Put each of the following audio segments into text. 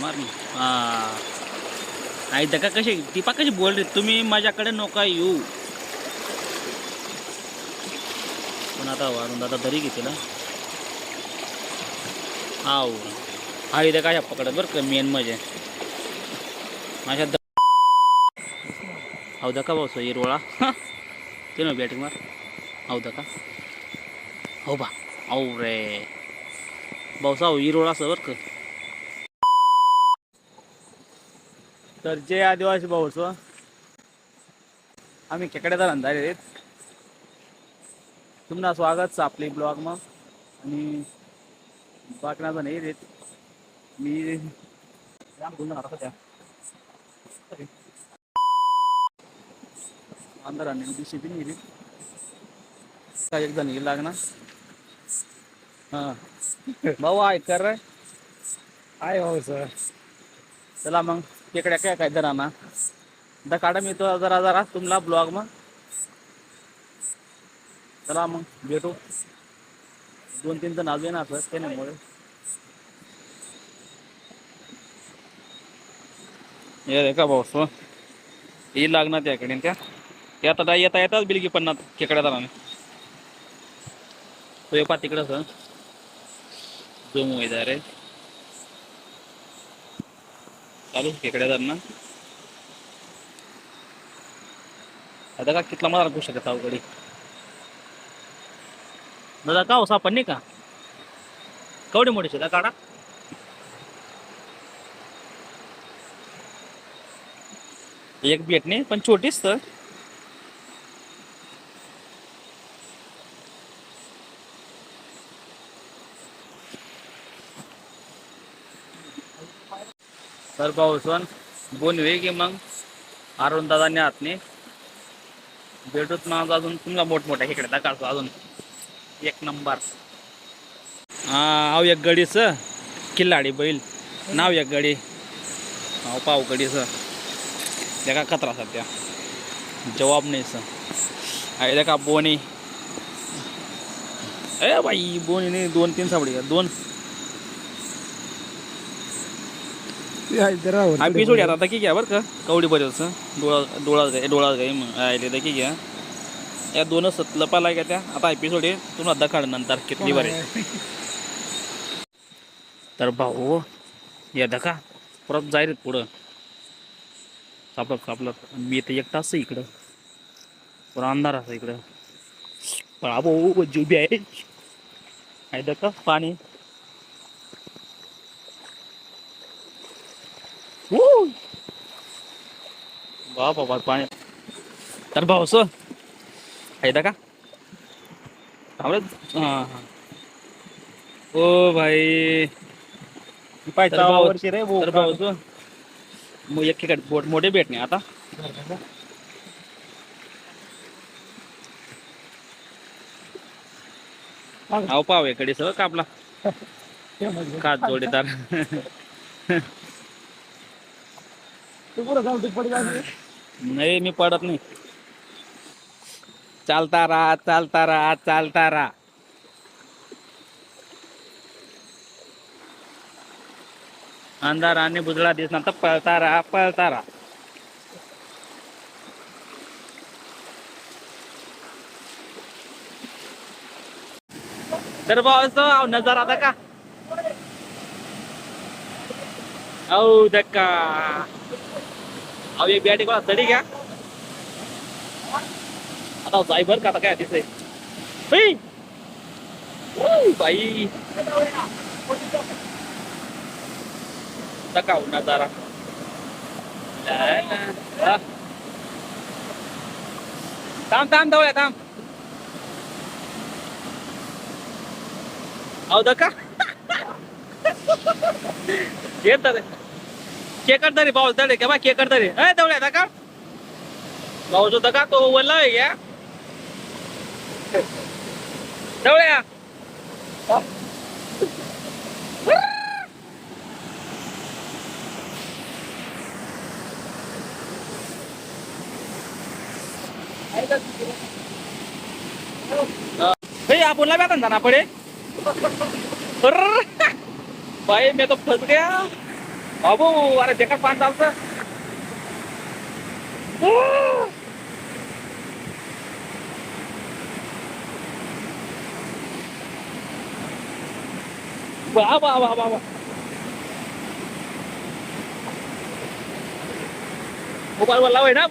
मार हा आई दका कशी? ती कशी बोल रे? तुम्ही माझ्याकडे नोका येऊ. पण आता वारून दादा तरी घेते ना आव. हा इथं काय पकडत बरं का मेन मजे म्हणजे? माझ्या द हाव दका भाऊ हिरवळा. ते ना बॅटिंग मार. हाव दका हो बा. औ रे. भाऊसा हिरवळा असं बरं का? तर जय आदिवासी भाऊचं आम्ही खेकड्याचा अंधारे आहेत तुम्हाला स्वागत आपले ब्लॉग मग आणि बाकण्याचा नाही देत मी त्या. अंदर आणि दिवशी बी नाही काय एक जण लागणार. हा. भाऊ आहे कर रे? आहे हो सर. चला मग. तिकडे काय काय जरा ना. आता काढा मी तो जरा जरा तुम्हाला ब्लॉग मग. चला मग भेटू. दोन तीन जण अजून असं त्यामुळे हे रे का भाऊ सो ही लागणार त्याकडे त्या. ते आता येता येताच बिलगी पन्नास खेकड्या जरा तो एक पा तिकडं सर. जो मोयदा रे. चालू खेकड्या त्यांना आता का कितला मला राखू शकत अवघडी? दादा का हो सापड नाही का? कवडे मोठे शेता काढा? एक भेट नाही पण छोटीच तर. तर पाऊसवान बोनवे की मग अरुण आतने भेटूच भेटूत मग अजून तुम्हाला मोठमोठ्या इकडे दाखवतो अजून. एक नंबर. हा अहो एक गडीच किल्लाडी बैल. नाव एक गडी. अहो पाव गडीच त्या कचरा खतरा सध्या. जवाब नाही सर आहे का बोनी. ए बाई बोनी नाही दोन तीन सापडी दोन. आम्ही सोडी आता की घ्या बरं का? कवडी बरेच डोळा डोळा डोळा गाय आले तर की घ्या या दोनच सतलं पाला का त्या. आता एपिसोड आहे तुम्हाला दखाड नंतर कितली बरे तर भाऊ या दका परत जाय रे पुढं. सापडत सापडत मी इथं एक तास आहे इकडं. पुरा अंधार असं इकडं. पण भाऊ जुबी आहे. आहे दका पाणी. वा बाबा पाणी. तर भाऊस आहे का? थांबलं? हां हां. ओ भाई. तर भाऊ- तर भाऊस मग एक ठिकाणी बोट मोठे भेट नाही आता. अहो पाव इकडे सगळं कापला. काच जोडीदार. तू पडी नाही मी पडत नाही. चालता राहा चालता राहा चालता राहा अंधार आणि बुजळा दिसणार तर पळता राहा पळता राहा तर भाऊ नजर आता का? औ धक्का. अहो एक बॅटी कोणा चढी घ्या आता जाय बर का आता काय दिसतंय बाई धक्का उन्हा जरा थांब थांब दवळ्या थांब अहो येत केकर तरी पाऊस दडे का बा केकर तरी. ए दवड्या दका पाऊस होता का तो वल्ला आहे घ्या. दवड्या. भाई आपण ला ना पडे. बाई मी तो फंस गया बाबू अरे ते काय पान चालतं वा वा वा वा वा मोबाईल वर लावाय ना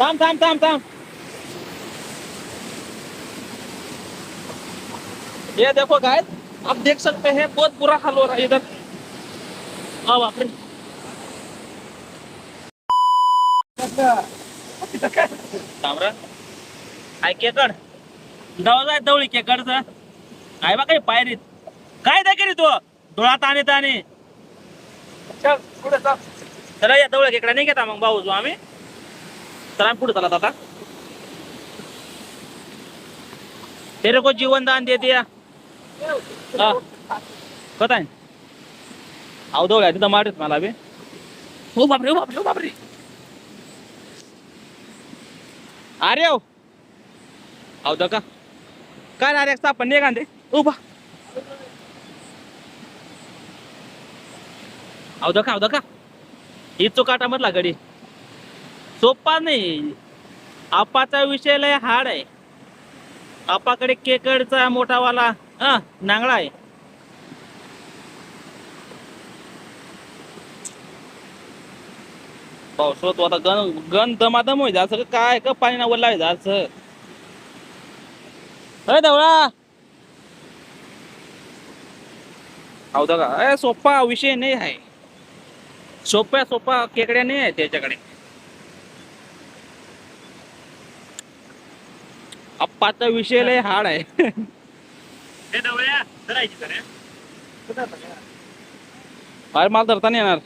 थांब थांब थांब थांब ये देखो गाय आप देख सकते हैं बहुत बुरा हाल हो रहा है इधर। हाँ बाप रे केकड। दवा जाय दवळी केकडचं. काय बा काही पायरीत. काय तो डोळा ताणे ताणे. चल ताने चल तर या दवळ केकडा नाही घेता मग भाऊ जो आम्ही. तर आम्ही पुढे चालत आता. तेरे को जीवन दान दे दिया. हा. कत आहे. अहो दवळ तिथं मारत मला बी. हो बापरे हो बापरे हो बापरे. अरे हो अहो का काय अरे आपण नाही कांदे उभा. अहो दका अहो दका. ही चुकाटा मधला गडी. सोपा नाही. आपाचा विषय लय हार्ड आहे. आपाकडे केकडचा मोठावाला. हा नांगळा आहे. पावसाळ्यात आता गण गण दमादम होई जायचं का काय का पाणी ना वल्ला असं? अरे देवळा! अहो का? अरे सोपा विषय नाही आहे. सोप्या सोपा केकड्या नाही आहे त्याच्याकडे. अप्पाचा विषय लय हार्ड आहे. अरे माल धरता नाही येणार.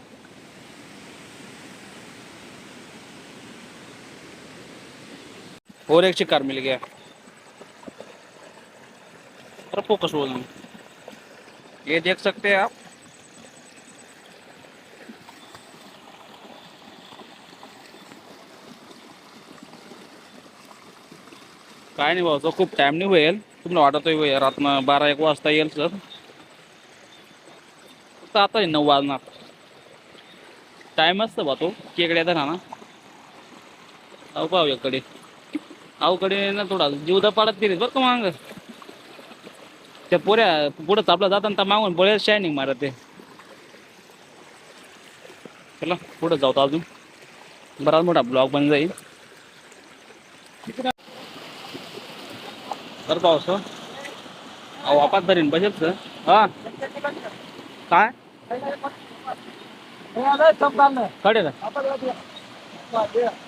और एक शिकार मिल गया. अरे फोकस बोल ये देख सकते हैं आप. काय नाही भाऊ तो खूप टाइम नाही होईल. तुम्हाला वाटतोय रात्र बारा एक वाजता येईल सर. फक्त आता आहे नऊ वाजणार. टाईम असतं बा तो केकड्या तर ना अहो पाहू इकडे अवकडे ना थोडा जीवदा पाडत फिरीत बरं का मांग. त्या पोऱ्या पुढं चापला जाताना मागून बळ्याच शायनिंग मारत ते चला पुढं जाऊ अजून. बराच मोठा ब्लॉग बन जाईल. तर पाऊस अहो वापात धरीन बसेल सर हा. काय? कडे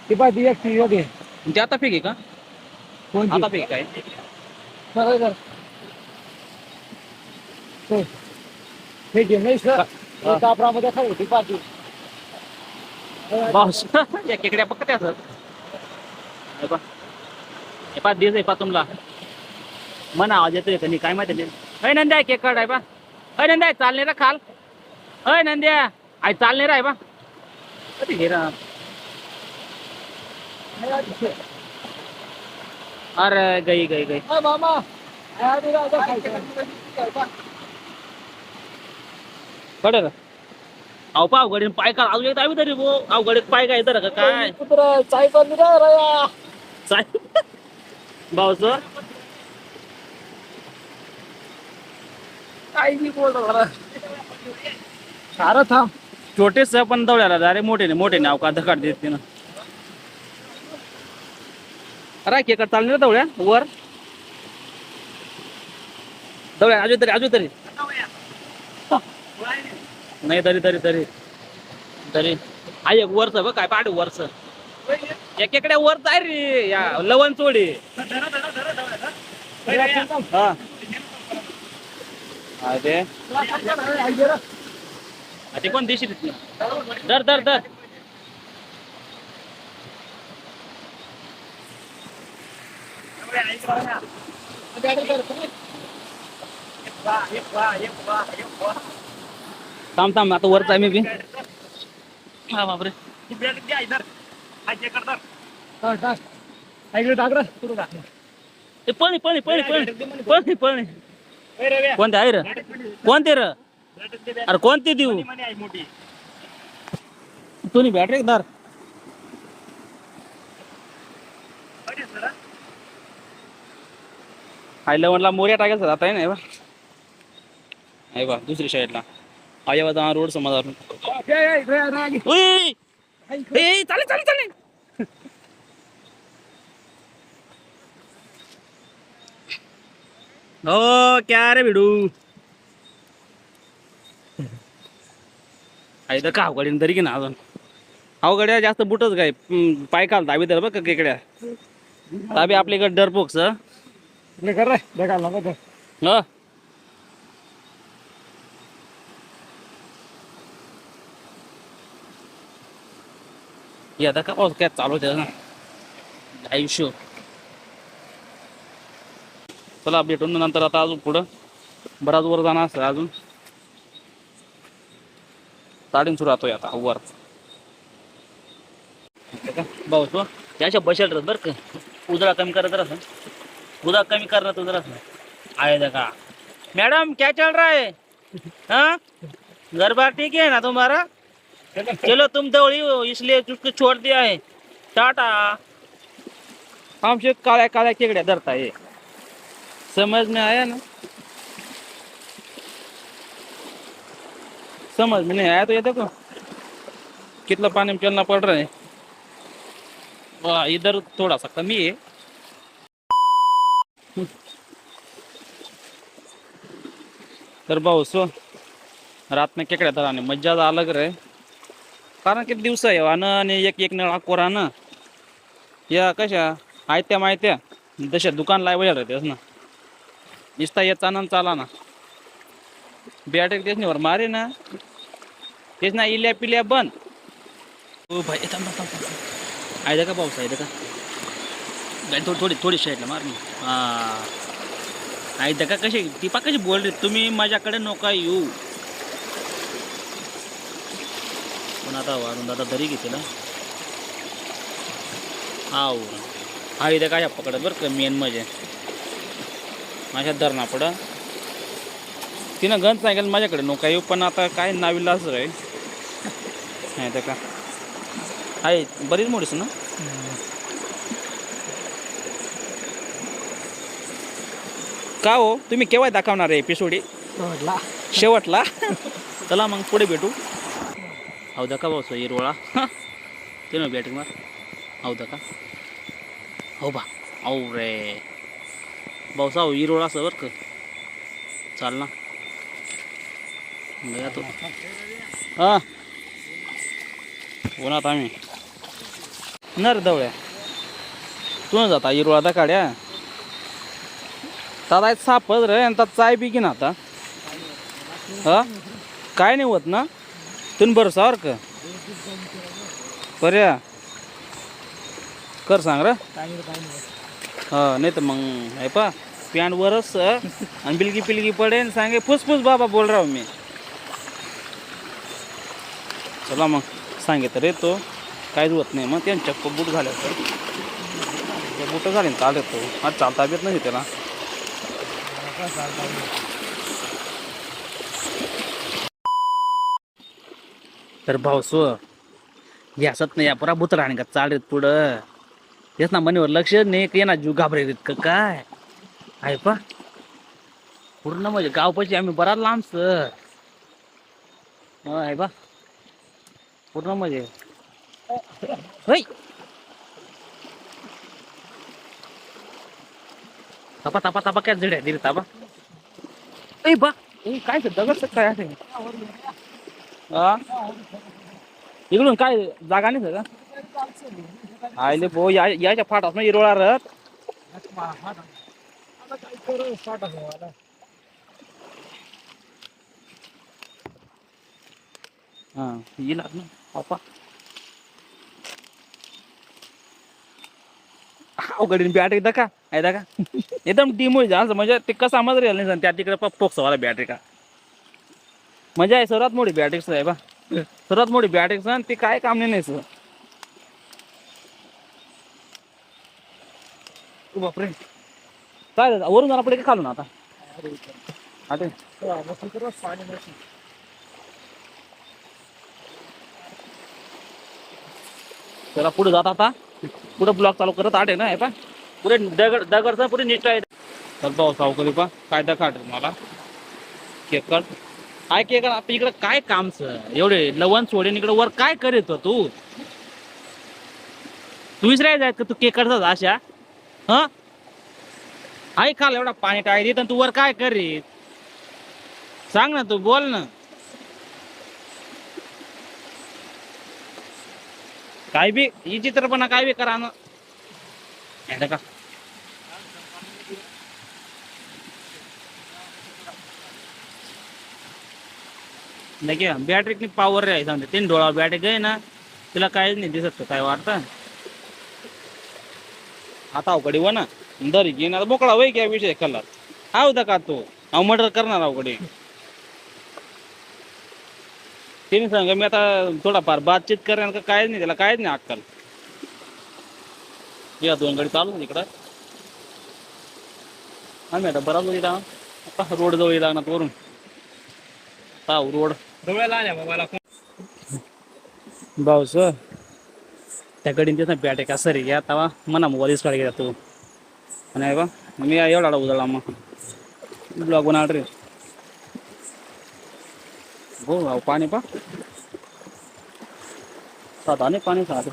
ती पाय ती एक ती योगी ते आता फेक आहे का? कोणती आता फेक काय ते हे घे नाही सर. कापरामध्ये खाऊ ती पाठी पाऊस या केकड्या पक्क त्या सर हे पा. हे पा दिस आहे पा तुमला. मन आवाज येतोय का? नाही काय माहिती नाही. अय नंद्या केक काढ आहे बा. अय नंद्या चालणे रा खाल. अय नंद्या आई चालणे रा आहे बा. कधी रा अरे गई गई गई. मामा. कडे का अहो पाव गडीन पाय का अजून एकदा तरी भो अहो गडीत पाय काय तर काय? कुत्रा चाय चाय. भाऊच काय बी बोल सारं थांब. छोटेच पण दवड्याला अरे मोठे नाही मोठे नाव का धकाट देत ना अरे केकर चालले रे दवड्या वर. दवड्या अजून तरी अजून तरी. नाही तरी तरी तरी. तरी. हा एक वरच बघ काय पाठ वरच. एकेकडे वरच आहे रे या लवण चोडी हा. हा ते कोण देशी दर दर दर थांब थांब आता वरच आहे मी बी. हा बापरे. पळणी पळणी पळणी पळणी पळणी पळणी. कोणते आहे र? कोणते र? अरे कोणते देऊ? तुम्ही बॅटरी दार हाय लेवलला मोर्या टाकायचं जात आहे ना बा आहे बा दुसरी साईडला आयावादा रोड समाजावर उई! ए, चालेल चालेल चालेल. हो क्या रे भिडू? आहे तर का अवघडीन तरी की ना अजून? अवघड्या जास्त बुटच काय. पाय काल दाबी तर बघ केकड्या. दाबी आपल्याकडे डरपोक्स कर रे देखा नको तर ह? या आता का पाऊस काय चालू होते ना आयुष्य. चला भेटून नंतर आता अजून पुढं. बराच वर जाणार असतं अजून. ताडीन सुरू राहतोय आता वर. भाऊ त्याच्या बसेल रस बरं का. उजळा कमी करत राहत उदा कमी करत उजळा आहे का? मॅडम क्या चल रहा है? हाँ? घर बार ठीक है ना तुम्हारा? चलो तुम दौड़ी हो इसलिए उसको छोड़ दिया है. टाटा. आमचे काळ्या काळ्या केकड्या धरता ये समझ में आया ना? समझ में नहीं आया तो ये देखो कितना पानी में चलना पड़ रहा है। वाह इधर थोड़ा सा कमी है। तर भाऊ सो रात में केकड्या तर आणि मज्जा अलग रे कारण किती दिवस आहे हो, वानं आणि एक एक नळा कोरानं या कशा? आयत्या माहित्या तशा दुकान लावायला राहतेस ना? निसता याचा ना चाला ना. बॅटरी तेच नाही वर. मारे ना. तेच ना इल्या पिल्या बंद. ओ भाई थांब थांब आहे का पाऊस? आहे का? गाडी थोडी थोडी थोडी साईडला मार मी हा. आहे का? कशी ती पा कशी बोल रे तुम्ही माझ्याकडे नका येऊ. पण आता वाढून दादा तरी घेते ना हाव. हा इथे काय पकडत बरं का? मेन म्हणजे. माझ्या धरणा पडा तिनं गंज सांगेल माझ्याकडे नका येऊ पण आता काय नाविलाच रे नाही तर का? आहे बरीच मोडीस ना का हो? तुम्ही केव्हा दाखवणार आहे एपिसोड सोडला शेवटला. चला मग पुढे भेटू. हौ का भाऊ हिरवळा ते ना बॅटिंग मार हौ का? हो बा. औ रे. भाऊसा हो हिरवळा असं बरं का? चाल ना. गया तो. हा. उन्हात आम्ही. नर दवळ्या. तू जाता हिरवळा दा काड्या दादा सापच रे आणि चाय बी ना आता. हा? काय नाही होत ना? तुम्ही बरं सावर का? पर्या. कर सांग रे. हा नाही तर मग आहे पा पॅनवरच आणि बिलगी पिलगी पडेन सांगे फुसफुस बाबा बोल राव मी. चला मग सांगे तर तो काहीच होत नाही मग त्यांच्या चक्क बूट झाले तर बूट झाले ना चालत तो आज चालता येत नाही त्याला. तर भाऊ सो यासत नाही या पुरा भूत आणि का चालत पुढं. तेच ना मनीवर लक्ष नाही येणार जीव घाबरेल का काय? आहे पा. पूर्ण म्हणजे गाव पाशी आम्ही बरा लांबच आहे बा पूर्ण म्हणजे. होय. तपा तपा तपा काय जड्या दिली ताबा. ए बा. ए काय दगड काय हा? इकडून काय जागा नाही का आयले भो याच्या फाटात ना इरोळा रथ. हा येईल ना पापा अवघडीन बॅटरी का आहे का एकदम डीम होईल असं म्हणजे ते कसं समज रेल नाही त्या तिकडे पोक्सवाला बॅटरी का. मजा आहे सर्वात मोठी बॅटरीच आहे बा. सर्वात मोठी बॅटरीच आणि ते काय काम नाही सर बापरे. काय वरून जाणार पडे का खालून आता? आटे त्याला पुढे जात आता. पुढे ब्लॉक चालू करत आटे ना हे पा पुढे दगड दगडचा पुढे निष्ठा आहे. चल पाहू सावकरी पा काय दाखा मला केकर काय केकर आता इकडं काय कामच एवढे लवण सोडेन इकडे वर काय करीत तू? तू विसरायचं आहे का तू केकडचाच अशा? हा? ऐकाल एवढा पाणी टाळी देत आणि तू वर काय करीत? सांग ना तू बोल ना. काय बी ही चित्रपणा काय बी करा ना. का नाही बॅटरी पॉवर आहे सांगते तीन डोळा बॅटरी गए ना तिला काहीच नाही दिसत काय वाटतं? आता अवघड व ना. दरी आता मोकळा वय घ्या विषय कलर हा होता का तो? अहो मर्डर करणार अवघडी तिने सांग मी आता थोडाफार बातचीत करेन का काहीच नाही त्याला काहीच नाही अक्कल. या दोन गाडी चालू आहे इकडं. आम्ही आता बराच वेळी आता रोड जवळ लागणार वरून. ताव रोड. डोळ्याला आल्या बाबाला भाऊस त्या कडीन तेच ना बॅट का सरी घ्या तवा मना मोबाईल स्टार्ट घ्या तू. आणि आहे बा मी एवढा उजळला मग. ब्लॉग बनवणार रे. हो भाऊ पाणी पा. साधा नाही पाणी साधं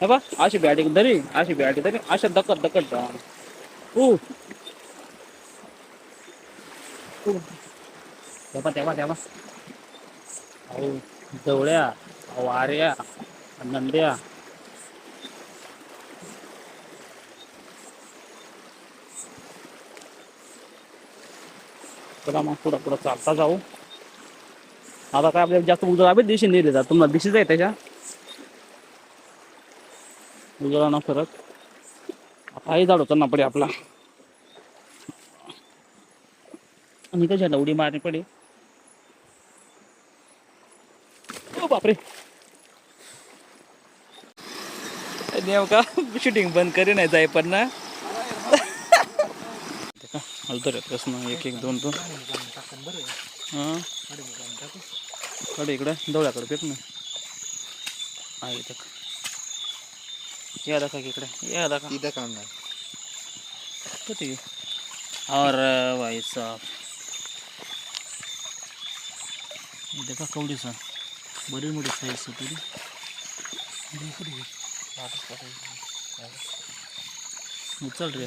हे बा अशी बॅट धरी अशी बॅट धरी अशा दकट दकट जा. ऊ. तेव्हा तेव्हा तेव्हा अहो जवळ्या वाऱ्या नंद्या. चला मग पुढं पुढं चालता जाऊ. आता काय आपल्याला जास्त उजळ आम्ही दिशी नाही देतात. तुम्हाला दिशीच आहे त्याच्या. उजळा ना फरक. आता आई झाड होतं ना पडे आपला. आणि कशाला उडी मारणे पडे ओ बापरे. का शूटिंग बंद करी नाही जाय पण ना हलतो रे प्रश्न एक एक दोन दोन. हां? कडे इकडं. दवळ्याकडे फेक ना हा इथं. या दाखा की इकडे. या दाखा इथं काढणार किती अरे भाई साहब. देखा कवडी सा. बरी मोठी साईज तरी उचल रे.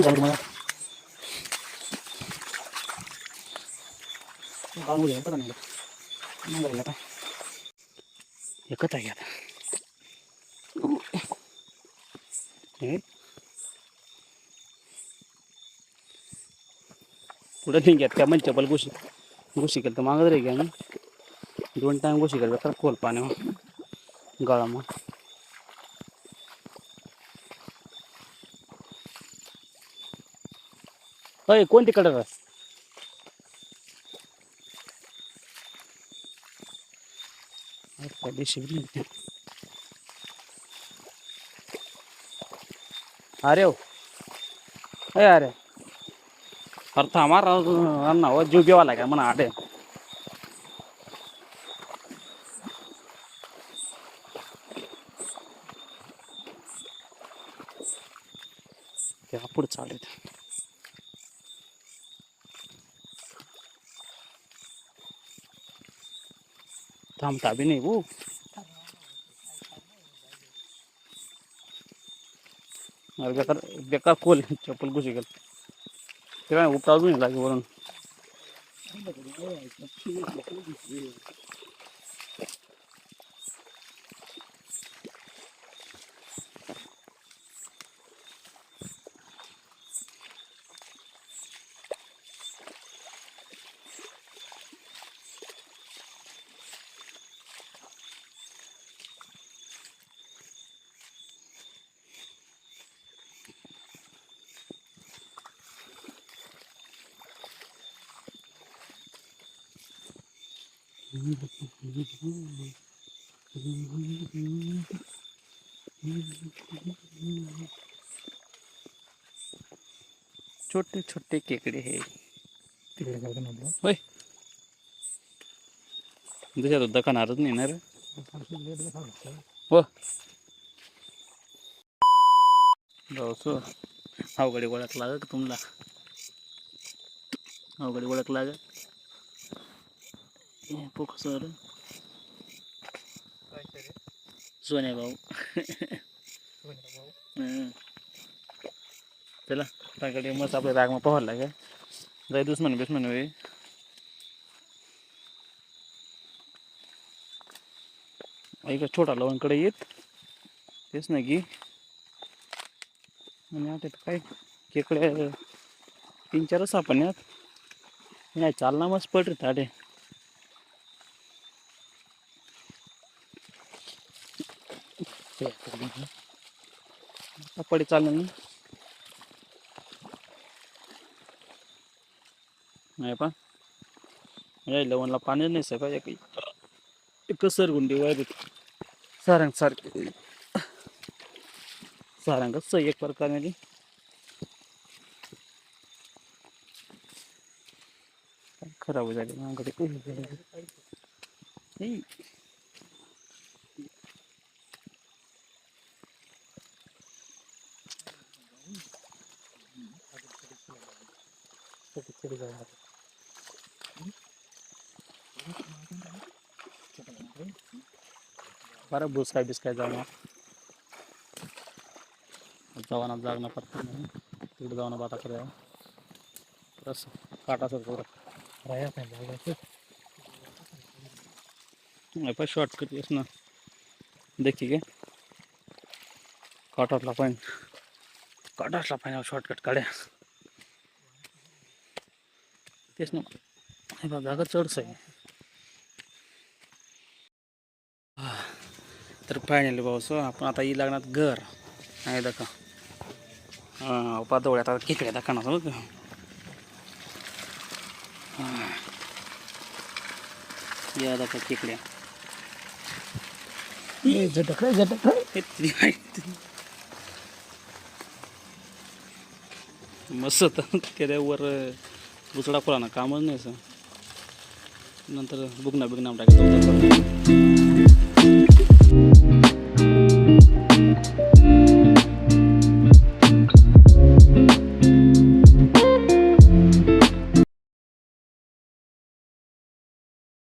मला. तुम्हाला आता. एकच आहे आता. कुठं नाही घ्यात का म्हणजे चपल गोशी. गोशी केलं तर मागत रे घ्या दोन टाईम गोशी केलं तर खोल पाणी गळा मग होय कोणती कडर अरे हो. ए अरे. अरे थांबा अण्णा हो जीव बिवाला का म्हणा आडे. तेव्हा पुढे चालेल थांबता बी नाही हो अरे बेकार बेकार खोल. चप्पल घुसी गेल. ते काय उपटा अजून लागे वरून छोटे छोटे केकडे हे तिकडे जाऊ. होय दुसऱ्या दखानारच नाही ना रे? थोडंसं लेट बसावं लागतं. हो जाऊसो अवघडी ओळख लाग तुम्हाला अवघडी ओळख लाग पोख सर। सोन्या भाऊ. हं. चला त्याकडे मस्त आपल्या रागमा पोहायला लागे जाय दुश्मन बिस्मन होई ऐका छोटा लवणकडे येत. तेच नाही की आणि आता काय? केकडे तीन चारच सापण यात नाही चालना मस्त पड रे पडे चालणार नाही पा. लवणला पाणी नाही सगळं एक एक सरगुंडी वायर सारंग सारखे. सारंगच एक प्रकारे खराब झाली. तिकडे जाऊ आता. बरं बुसकाय बिस्काय जाऊ जवाना जागणं पडतं नाही तिकडे जाऊन बाता करूया बस काटा सर थोडं राया काय जायचं. पण शॉर्टकट येस ना? देखी गे काटातला पाहिजे काटातला पाहिजे शॉर्टकट काढ्या तेच ना. हे बघ जागा चढच आहे. हा. तर फायनली भाऊ आपण आता ही लागणार घर. नाही दाखा पातोळ्यात आता खेकड्या दाखवणार बघ. हा. या दाखा खेकड्या. ए, झटक झटक मस्त. होतं केल्यावर दुसरा खोला ना कामच नाही सर नंतर बुगना बिगना टाकायचं